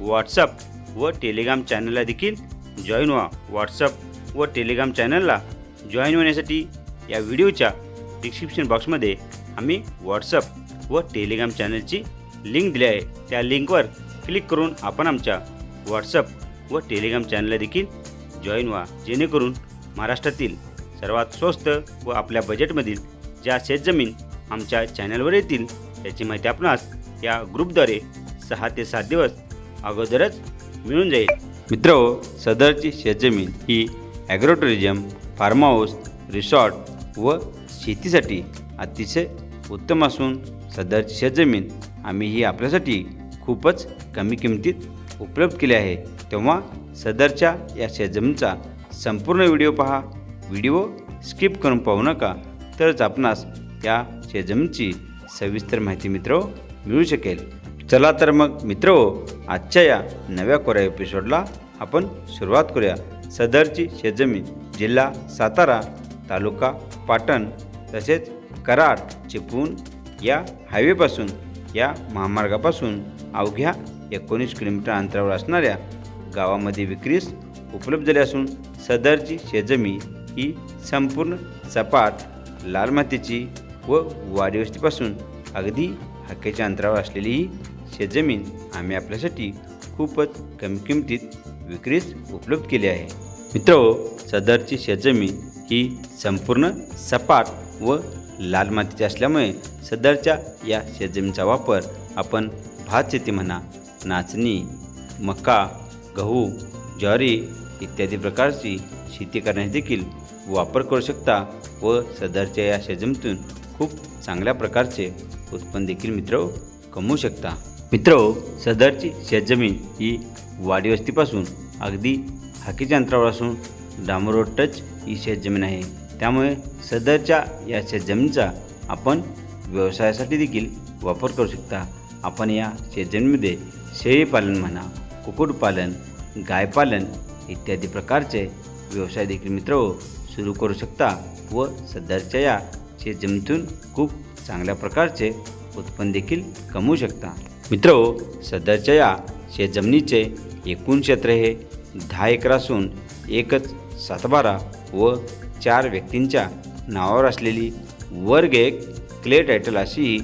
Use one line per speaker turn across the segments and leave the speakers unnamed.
WhatsApp व Telegram चॅनलला देखील जॉईन व्हा. व्हॉट्सअप व टेलिग्राम चॅनलला जॉईन होण्यासाठी या व्हिडिओच्या डिस्क्रिप्शन बॉक्समध्ये आम्ही व्हॉट्सअप व टेलिग्राम चॅनलची लिंक दिली आहे. त्या लिंकवर क्लिक करून आपण आमच्या व्हॉट्सअप व टेलिग्राम चॅनलला देखील जॉईन व्हा. जेणेकरून महाराष्ट्रातील सर्वात स्वस्त व आपल्या बजेटमधील ज्या शेतजमीन आमच्या चॅनलवर येतील त्याची माहिती आपणास या ग्रुपद्वारे सहा ते सात दिवस अगोदरच मिळून जाईल. मित्र हो, सदरची शेतजमीन ही ॲग्रोटुरिझम फार्म हाऊस रिसॉर्ट व शेतीसाठी अतिशय उत्तम असून सदरची शेतजमीन आम्ही ही आपल्यासाठी खूपच कमी किमतीत उपलब्ध केली आहे. तेव्हा सदरच्या या शेतजमीनचा संपूर्ण व्हिडिओ पहा. व्हिडिओ स्किप करून पाहू नका तरच आपणास या शेतजमीनची सविस्तर माहिती मित्र हो, मिळू शकेल. चला तर मग मित्र आजच्या या नव्या कोऱ्या एपिसोडला आपण सुरुवात करूया. सदरची शेतजमीन जिल्हा सातारा तालुका पाटण तसेच कराड चिपळूण या हायवेपासून या महामार्गापासून अवघ्या एकोणीस किलोमीटर अंतरावर असणाऱ्या गावामध्ये विक्रीस उपलब्ध झाली असून सदरची शेतजमीन ही संपूर्ण सपाट लाल मातीची व वारीवस्तीपासून अगदी हक्केच्या अंतरावर असलेली ही शेतजमीन आम्ही आपल्यासाठी खूपच कमी किमतीत विक्रीस उपलब्ध केली आहे. मित्र हो, सदरची शेतजमीन ही संपूर्ण सपाट व लाल मातीची असल्यामुळे सदरच्या या शेतजमीनचा वापर आपण भात शेती म्हणा नाचणी मका गहू ज्वारी इत्यादी प्रकारची शेती करण्यास देखील वापर करू शकता व सदरच्या या शेतजमीतून खूप चांगल्या प्रकारचे उत्पन्न देखील मित्र हो, कमवू शकता. मित्र हो, सदरची शेतजमीन ही वाडी वस्तीपासून अगदी हाकीच्या अंतरावर असून डांबरोड टच ही शेतजमीन आहे. त्यामुळे सदरच्या या शेतजमिनीचा आपण व्यवसायासाठी देखील वापर करू शकता. आपण या शेतजमीनमध्ये शेळीपालन म्हणा कुक्कुटपालन गायपालन इत्यादी प्रकारचे व्यवसाय देखील मित्र हो, सुरू करू शकता व सदरच्या या शेतजमीतून खूप चांगल्या प्रकारचे उत्पन्न देखील कमवू शकता. मित्र सदरच्या या शेतजमिनीचे एकूण क्षेत्र हे दहा एकर असून एकच सातबारा व चार व्यक्तींच्या नावावर असलेली वर्ग एक क्ले टायटल अशी ही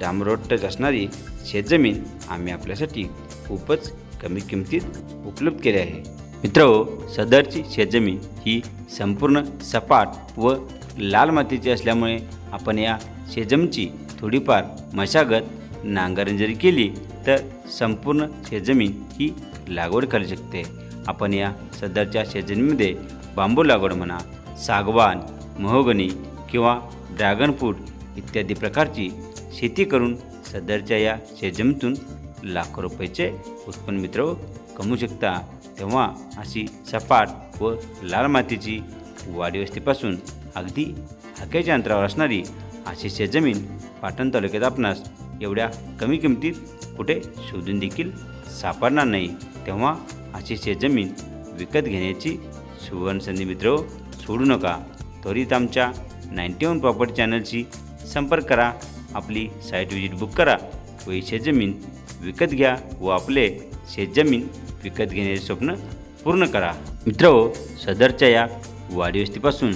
डांबरोड असणारी शेतजमीन आम्ही आपल्यासाठी खूपच कमी किमतीत उपलब्ध केली आहे. मित्र सदरची शेतजमीन ही संपूर्ण सपाट व लाल मातीची असल्यामुळे आपण या शेतजमीनची थोडीफार मशागत नांगरण जरी केली तर संपूर्ण शेतजमीन ही लागवड करू शकते. आपण या सदरच्या शेतजमीमध्ये बांबू लागवड म्हणा सागवान महोगनी किंवा ड्रॅगन फ्रूट इत्यादी प्रकारची शेती करून सदरच्या या शेतजमीतून लाखो रुपयाचे उत्पन्न मित्र कमवू शकता. तेव्हा अशी सपाट व लाल मातीची वाडी वस्तीपासून अगदी हाकेच्या अंतरावर असणारी अशी शेतजमीन पाटण तालुक्यात आपणास एवढ्या कमी किमतीत कुठे शोधून देखील सापडणार नाही. तेव्हा अशी शेतजमीन विकत घेण्याची सुवर्णसंधी मित्र सोडू नका. त्वरित आमच्या नाईन्टी वन प्रॉपर्टी चॅनलशी संपर्क करा. आपली साईट विजिट बुक करा. व शेतजमीन विकत घ्या व आपले शेतजमीन विकत घेण्याचे स्वप्न पूर्ण करा. मित्र सदरच्या या वाडीवस्तीपासून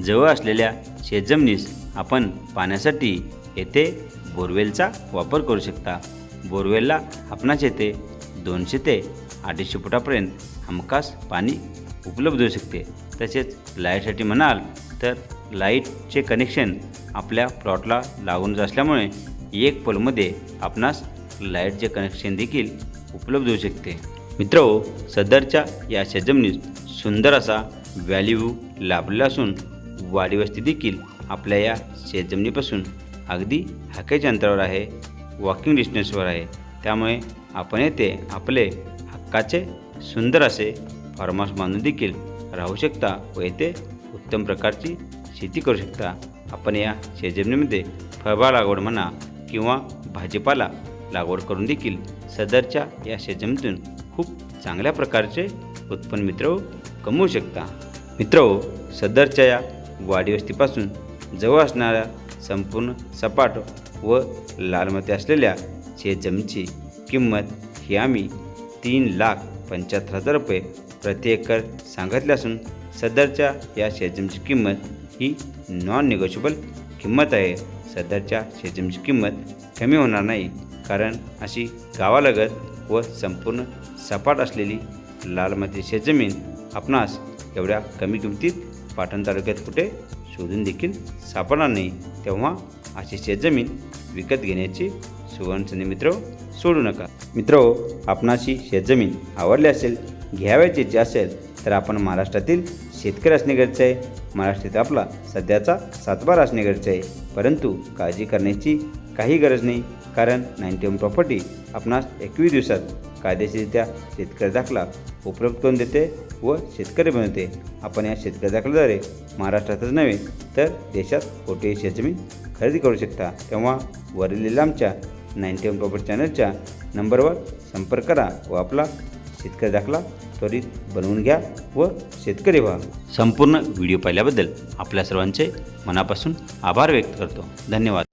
जवळ असलेल्या शेतजमिनीस आपण पाण्यासाठी येथे बोरवेलचा वापर करू शकता. बोरवेलला आपणास येथे दोनशे ते अडीचशे फुटापर्यंत हमखास पाणी उपलब्ध होऊ शकते. तसेच लाईटसाठी म्हणाल तर लाईटचे कनेक्शन आपल्या प्लॉटला लागूनच असल्यामुळे एक पोलमध्ये आपणास लाईटचे कनेक्शन देखील उपलब्ध होऊ शकते. मित्र हो, सदरच्या या शेतजमिनीत सुंदर असा व्हॅल्यू लाभलेला असून वाढीवस्ती देखील आपल्या या शेतजमिनीपासून अगदी हाकेच्या अंतरावर आहे वॉकिंग डिस्टन्सवर आहे. त्यामुळे आपण येथे आपले हक्काचे सुंदर असे फार्म हाऊस बांधून देखील राहू शकता व येथे उत्तम प्रकारची शेती करू शकता. आपण या शेतजमिनीमध्ये फळबाग लागवड म्हणा किंवा भाजीपाला लागवड करून देखील सदरच्या या शेतजमिनीतून खूप चांगल्या प्रकारचे उत्पन्न मित्र कमवू शकता. मित्र सदरच्या या वाडीवस्तीपासून जवळ असणाऱ्या संपूर्ण सपाट व लालमती असलेल्या शेतजमिनीची किंमत ही आम्ही तीन लाख पंच्याहत्तर हजार रुपये प्रति एकर सांगितले असून सदरच्या या शेजमची किंमत ही नॉन निगोशिएबल किंमत आहे. सदरच्या शेतजमिनीची किंमत कमी होणार नाही कारण अशी गावालगत व संपूर्ण सपाट असलेली लालमती शेतजमीन आपणास एवढ्या कमी किमतीत पाटण तालुक्यात कुठे शोधून देखील सापडणार नाही. तेव्हा अशी शेतजमीन विकत घेण्याची सुवर्णसंधी मित्र सोडू नका. मित्र आपणाशी शेतजमीन आवडली असेल घ्यावयाची इच्छा असेल तर आपण महाराष्ट्रातील शेतकरी असणे गरजेचं आहे. महाराष्ट्रात आपला सध्याचा सातबार असणे गरजेचे आहे. परंतु काळजी करण्याची काही गरज नाही. कारण नाईन्टी वन प्रॉपर्टी आपणास एकवीस दिवसात कायदेशीररित्या शेतकरी दाखला उपलब्ध करून देते व शेतकरी बनवते. आपण या शेतकरी दाखल्याद्वारे महाराष्ट्रातच नव्हे तर देशात कोठेही शेतजमीन खरेदी करू शकता. तेव्हा वरील आमच्या नाईन्टी वन प्रॉपर्टी चॅनलच्या नंबरवर संपर्क करा व आपला शेतकरी दाखला त्वरित बनवून घ्या व शेतकरी व्हा. संपूर्ण व्हिडिओ पाहिल्याबद्दल आपल्या सर्वांचे मनापासून आभार व्यक्त करतो. धन्यवाद.